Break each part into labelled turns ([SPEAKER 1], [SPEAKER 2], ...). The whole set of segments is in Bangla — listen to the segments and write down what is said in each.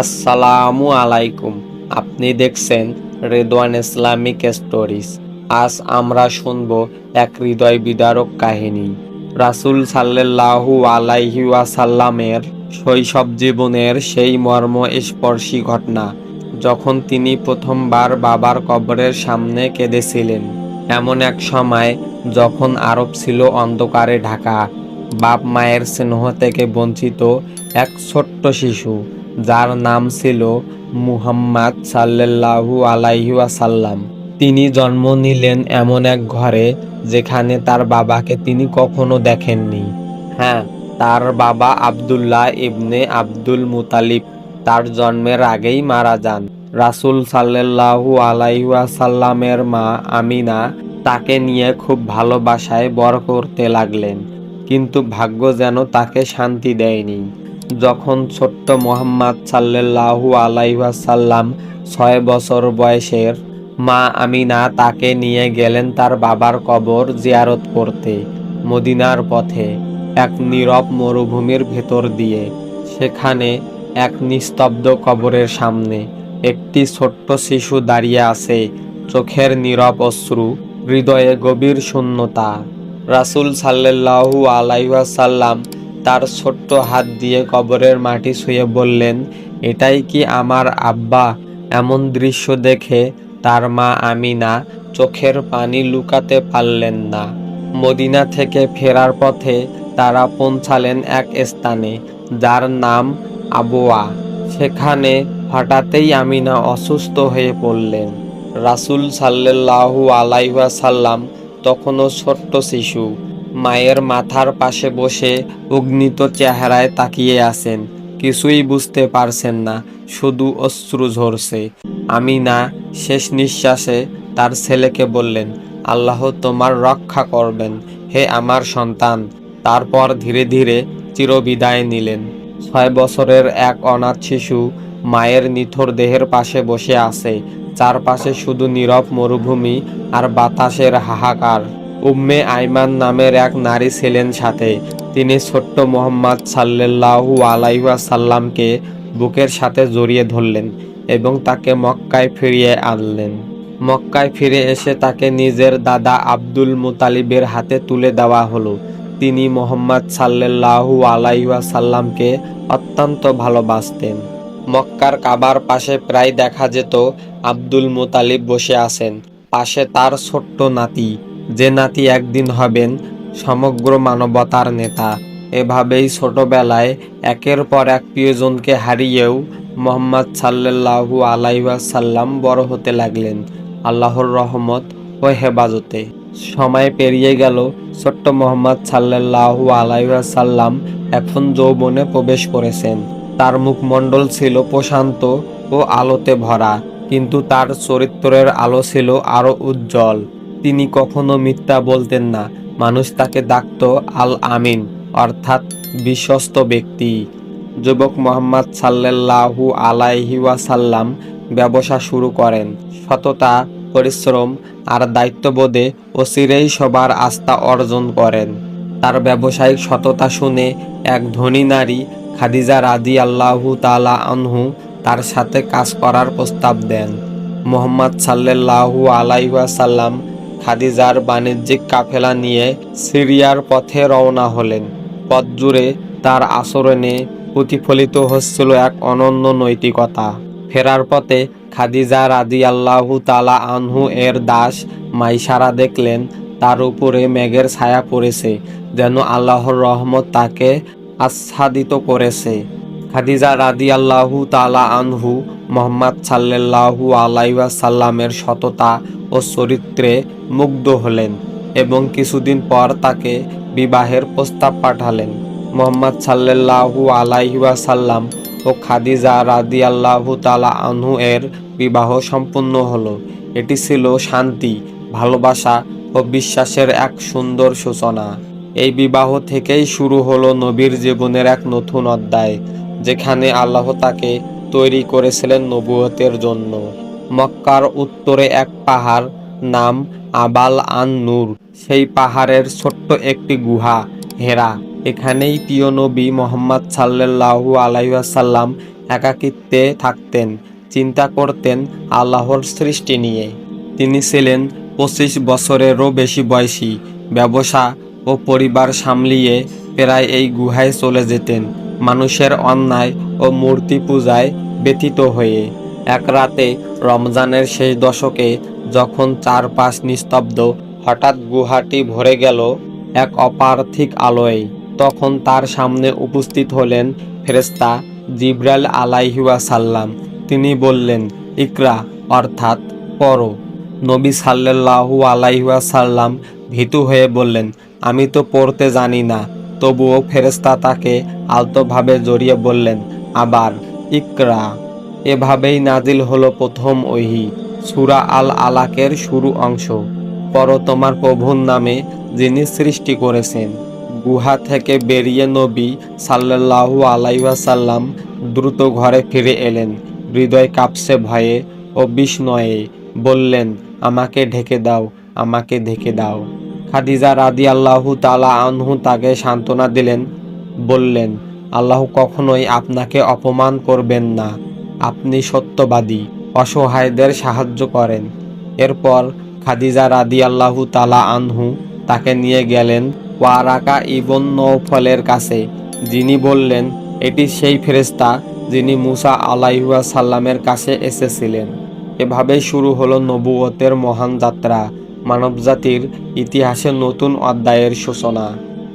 [SPEAKER 1] আসসালামু আলাইকুম। আপনি দেখছেন রেদওয়ান ইসলামিক স্টোরিজ। আজ আমরা শুনব এক হৃদয় বিদারক কাহিনী। রাসূল সাল্লাল্লাহু আলাইহি ওয়াসাল্লামের শৈশব জীবনের সেই মর্ম স্পর্শী ঘটনা, যখন তিনি প্রথমবার বাবার কবরের সামনে কেঁদেছিলেন। এমন এক সময় যখন আরব ছিল অন্ধকারে ঢাকা, বাপ মায়ের স্নেহ থেকে বঞ্চিত এক ছোট্ট শিশু। যার নাম ছিল মুহাম্মদ সাল্লাল্লাহু আলাইহি ওয়াসাল্লাম। তিনি জন্ম নিলেন এমন এক ঘরে যেখানে তার বাবাকে তিনি কখনো দেখেননি। হ্যাঁ তার বাবা আব্দুল্লাহ ইবনে আব্দুল মুতালিব। তার জন্মের আগেই মারা যান। রাসূল সাল্লাল্লাহু আলাইহি ওয়াসাল্লামের মা আমিনা তাকে নিয়ে খুব ভালোবাসায় বর করতে লাগলেন। কিন্তু ভাগ্য যেন তাকে শান্তি দেয়নি। যখন ছোট্ট মোহাম্মদ সাল্লাল্লাহু আলাইসাল্লাম ছয় বছর বয়সের মা আমিনা তাকে নিয়ে গেলেন তার বাবার কবর জিয়ারত করতে, মদিনার পথে, এক নীরব মরুভূমির ভেতর দিয়ে। সেখানে এক নিস্তব্ধ কবরের সামনে একটি ছোট্ট শিশু দাঁড়িয়ে আছে, চোখের নীরব অশ্রু, হৃদয়ে গভীর শূন্যতা। রাসূল সাল্লাল্লাহু আলাইসাল্লাম তার ছোট্ট হাত দিয়ে কবরের মাটি ছুঁয়ে বললেন, এটাই কি আমার আব্বা? এমন দৃশ্য দেখে তার মা আমিনা চোখের পানি লুকাতে পারলেন না। মদিনা থেকে ফেরার পথে তারা পৌঁছালেন এক স্থানে, যার নাম আবোয়া। সেখানে হঠাৎই আমিনা অসুস্থ হয়ে পড়লেন। রাসূল সাল্লাল্লাহু আলাইসাল্লাম তখনও ছোট্ট শিশু। মায়ের মাথার পাশে বসে অগ্নিত চেহারায় তাকিয়ে আছেন। কিছুই বুঝতে পারছেন না, শুধু অশ্রু ঝরছে। আমি না, শেষ নিঃশ্বাসে তার ছেলেকে বললেন, আল্লাহ তোমার রক্ষা করবেন, হে আমার সন্তান। তারপর ধীরে ধীরে চিরবিদায় নিলেন। ছয় বছরের এক অনাথ শিশু মায়ের নিথর দেহের পাশে বসে আছে, চারপাশে শুধু নীরব মরুভূমি আর বাতাসের হাহাকার। উম্মে আইমান নামের এক নারী ছিলেন সাথে। তিনি ছোট্ট মোহাম্মদ সাল্লাল্লাহু আলাইসাল্লামকে বুকের সাথে জড়িয়ে ধরলেন এবং তাকে মক্কায় ফিরিয়ে আনলেন। মক্কায় ফিরে এসে তাকে নিজের দাদা আব্দুল মুতালিবের হাতে তুলে দেওয়া হলো। তিনি মোহাম্মদ সাল্লাল্লাহু আলাইসাল্লামকে অত্যন্ত ভালোবাসতেন। মক্কার কাবার পাশে প্রায় দেখা যেত আব্দুল মুতালিব বসে আছেন। পাশে তার ছোট্ট নাতি। যে নাতি একদিন হবেন সমগ্র মানবতার নেতা। এভাবেই ছোটবেলায় একের পর এক প্রিয়জনকে হারিয়েও মোহাম্মদ সাল্লাল্লাহু আলাইসাল্লাম বড় হতে লাগলেন। আল্লাহর রহমত ও হেফাজতে। সময় পেরিয়ে গেল, ছোট্ট মোহাম্মদ সাল্লাল্লাহু আলাইসাল্লাম এখন যৌবনে প্রবেশ করেছেন। তার মুখমণ্ডল ছিল প্রশান্ত ও আলোতে ভরা, কিন্তু তার চরিত্রের আলো ছিল আরও উজ্জ্বল। তিনি কখনো মিথ্যা বলতেন না। মানুষ তাকে ডাকত আল আমিন অর্থাৎ বিশ্বস্ত ব্যক্তি। যুবক মোহাম্মদ সাল্লাল্লাহু আলাইহি ওয়াসাল্লাম ব্যবসা শুরু করেন। সততা, পরিশ্রম আর দায়িত্ববোধে অচিরেই সবার আস্থা অর্জন করেন। তার ব্যবসায়িক সততা শুনে এক ধনী নারী খাদিজা রাদি আল্লাহু তালা আনহু তার সাথে কাজ করার প্রস্তাব দেন। মোহাম্মদ সাল্লাল্লাহু আলাইসাল্লাম খাদিজার বাণিজ্যিক কাফেলা নিয়ে সিরিয়ার পথে রওনা হলেন। পথ জুড়ে তার আচরণে প্রতিফলিত হচ্ছিল এক অনন্য নৈতিকতা। ফেরার পথে খাদিজা রাদি আল্লাহু তালা আনহু এর দাস মাইসারা দেখলেন, তার উপরে মেঘের ছায়া পড়েছে, যেন আল্লাহর রহমত তাকে আচ্ছাদিত করেছে। খাদিজা রাদি আল্লাহু তালা আনহু মোহাম্মদ সাল্লাল্লাহু আলাইসাল্লামের সততা ও চরিত্রে মুগ্ধ হলেন এবং কিছুদিন পর তাকে বিবাহের প্রস্তাব পাঠালেন। মোহাম্মদ সাল্লাল্লাহু আলাইসাল্লাম ও খাদিজা রাদি আল্লাহু তালা আনহু এর বিবাহ সম্পূর্ণ হলো। এটি ছিল শান্তি, ভালোবাসা ও বিশ্বাসের এক সুন্দর সূচনা। এই বিবাহ থেকেই শুরু হলো নবীর জীবনের এক নতুন অধ্যায়। যেখানে আল্লাহ তাকে তৈরি করেছিলেন নবুয়তের জন্য। মক্কার উত্তরে এক পাহাড় নাম আবাল আন নূর সেই পাহাড়ের ছোট্ট একটি গুহা, হেরা। এখানেই প্রিয় নবী মোহাম্মদ সাল্লাল্লাহু আলাইসাল্লাম একাকিত্বে থাকতেন, চিন্তা করতেন আল্লাহর সৃষ্টি নিয়ে। তিনি ছিলেন পঁচিশ বছরেরও বেশি বয়সী। ব্যবসা ও পরিবার সামলিয়ে প্রায় এই গুহায় চলে যেতেন। মানুষের অন্যায় ও মূর্তি পূজায় ব্যথিত হয়ে এক রাতে রমজানের শেষ দশকে যখন চারপাশ নিস্তব্ধ, হঠাৎ গুহাটি ভরে গেল এক অপার্থিক আলোয়। তখন তার সামনে উপস্থিত হলেন ফেরেস্তা আলাইহুয়া সাল্লাম তিনি বললেন, ইকরা, অর্থাৎ পড়ো নবী সাল্লাল্লাহু আলাইহুয়া সাল্লাম ভীতু হয়ে বললেন, আমি তো পড়তে জানি না। তবুও ফেরেস্তা তাকে আলতোভাবে জড়িয়ে বললেন, আবার ইকরা। এভাবেই নাজিল হলো প্রথম ওহি, সুরা আল আলাকের শুরু অংশ। পর তোমার প্রভুর নামে যিনি সৃষ্টি করেছেন, গুহা থেকে বেরিয়ে নবী সাল্লাল্লাহু আলাইসাল্লাম দ্রুত ঘরে ফিরে এলেন, হৃদয় কাঁপছে ভয়ে ও বিস্ময়ে বললেন, আমাকে ঢেকে দাও, আমাকে ঢেকে দাও। খাদিজা রাদি আল্লাহু তালা আনহু তাকে সান্ত্বনা দিলেন, বললেন, আল্লাহ কখনোই আপনাকে অপমান করবেন না। আপনি সত্যবাদী, অসহায়দের সাহায্য করেন। এরপর খাদিজা রাদি আল্লাহু তালা আনহু তাকে নিয়ে গেলেন ওয়ারাকা ইবন নৌফলের কাছে। যিনি বললেন, এটি সেই ফেরেস্তা যিনি মুসা আলাইহুয়া সাল্লামের কাছে এসেছিলেন। এভাবেই শুরু হলো নবুয়তের মহান যাত্রা। মানবজাতির ইতিহাসে নতুন অধ্যায়ের সূচনা।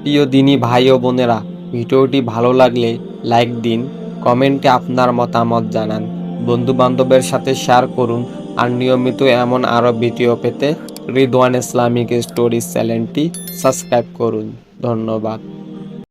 [SPEAKER 1] প্রিয় দিনই ভাই ও বোনেরা, ভিডিওটি ভালো লাগলে লাইক দিন, কমেন্টে আপনার মতামত জানান। বন্ধু বান্ধবের সাথে শেয়ার করুন আর নিয়মিত এমন আরও ভিডিও পেতে রিদওয়ান ইসলামিক স্টোরিজ চ্যানেলটি সাবস্ক্রাইব করুন। ধন্যবাদ।